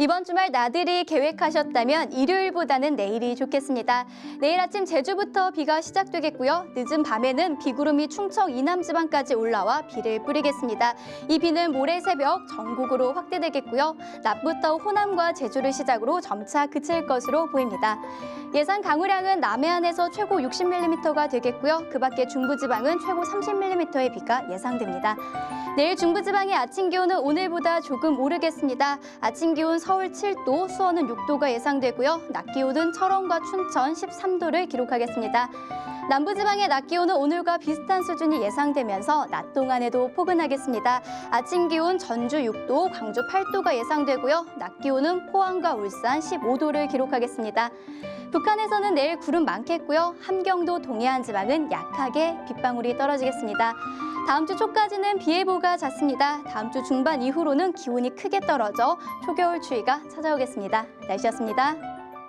이번 주말 나들이 계획하셨다면 일요일보다는 내일이 좋겠습니다. 내일 아침 제주부터 비가 시작되겠고요. 늦은 밤에는 비구름이 충청 이남 지방까지 올라와 비를 뿌리겠습니다. 이 비는 모레 새벽 전국으로 확대되겠고요. 낮부터 호남과 제주를 시작으로 점차 그칠 것으로 보입니다. 예상 강우량은 남해안에서 최고 60mm가 되겠고요. 그 밖에 중부지방은 최고 30mm의 비가 예상됩니다. 내일 중부지방의 아침 기온은 오늘보다 조금 오르겠습니다. 아침 기온 서울 7도, 수원은 6도가 예상되고요. 낮 기온은 철원과 춘천 13도를 기록하겠습니다. 남부지방의 낮 기온은 오늘과 비슷한 수준이 예상되면서 낮 동안에도 포근하겠습니다. 아침 기온 전주 6도, 광주 8도가 예상되고요. 낮 기온은 포항과 울산 15도를 기록하겠습니다. 북한에서는 내일 구름 많겠고요. 함경도 동해안 지방은 약하게 빗방울이 떨어지겠습니다. 다음 주 초까지는 비 예보가 잦습니다. 다음 주 중반 이후로는 기온이 크게 떨어져 초겨울 추위 가 찾아오겠습니다. 날씨였습니다.